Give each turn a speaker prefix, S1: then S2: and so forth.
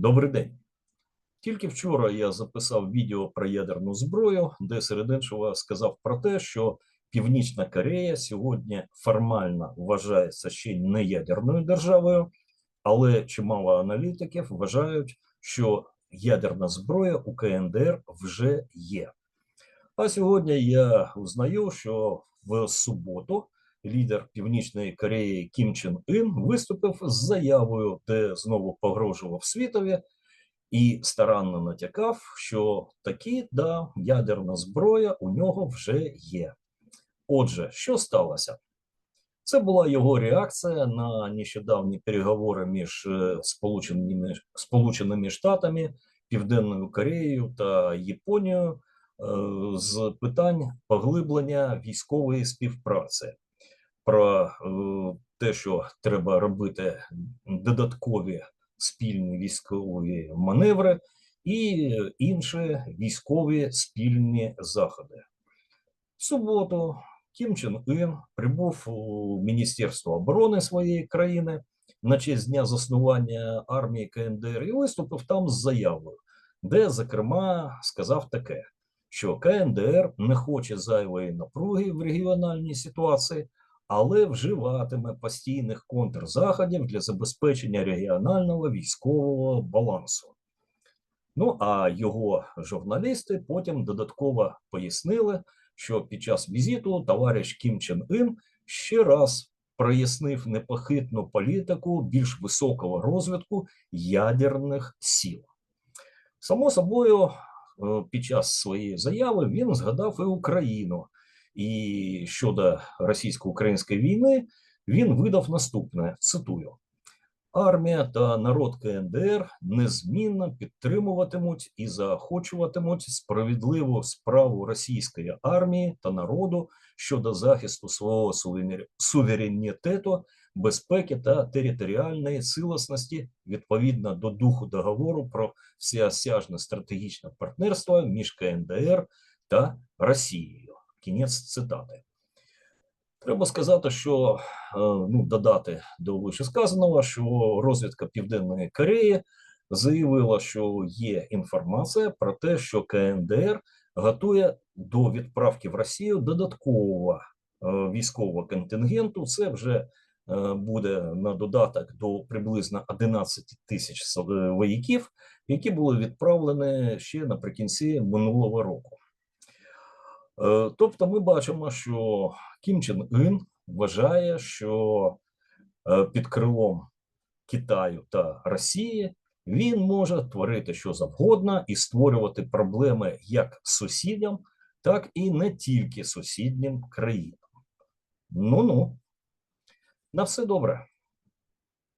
S1: Добрий день. Тільки вчора я записав відео про ядерну зброю, де серед іншого сказав про те, що Північна Корея сьогодні формально вважається ще не ядерною державою, але чимало аналітиків вважають, що ядерна зброя у КНДР вже є. А сьогодні я узнаю, що в суботу лідер Північної Кореї Кім Чен Ін виступив з заявою, де знову погрожував світові і старанно натякав, що такі да, ядерна зброя у нього вже є. Отже, що сталося? Це була його реакція на нещодавні переговори між е, Сполученими, Сполученими Штатами, Південною Кореєю та Японією е, з питань поглиблення військової співпраці, про е, те, що треба робити додаткові спільні військові маневри і інші військові спільні заходи. В суботу Кім Чен Ін прибув у Міністерство оборони своєї країни на честь дня заснування армії КНДР і виступив там з заявою, де, зокрема, сказав таке, що КНДР не хоче зайвої напруги в регіональній ситуації, але вживатиме постійних контрзаходів для забезпечення регіонального військового балансу. Ну а його журналісти потім додатково пояснили, що під час візиту товариш Кім Чен Ін ще раз прояснив непохитну політику більш високого розвитку ядерних сіл. Само собою, е, під час своєї заяви він згадав і Україну. І щодо російсько-української війни він видав наступне: цитую: армія та народ КНДР незмінно підтримуватимуть і заохочуватимуть справедливу справу російської армії та народу щодо захисту свого суверенітету, безпеки та територіальної цілісності відповідно до духу договору про всеосяжне стратегічне партнерство між КНДР та Росією. Кінець цитати. Треба сказати, що е, ну, додати до вищесказаного, що розвідка Південної Кореї заявила, що є інформація про те, що КНДР готує до відправки в Росію додаткового е, військового контингенту. Це вже е, буде на додаток до приблизно 11 тисяч вояків, які були відправлені ще наприкінці минулого року. Е, Тобто, ми бачимо, що Кім Чен Ін вважає, що е, під крилом Китаю та Росії він може творити що завгодно і створювати проблеми як сусідям, так і не тільки сусіднім країнам. Ну ну, на все добре.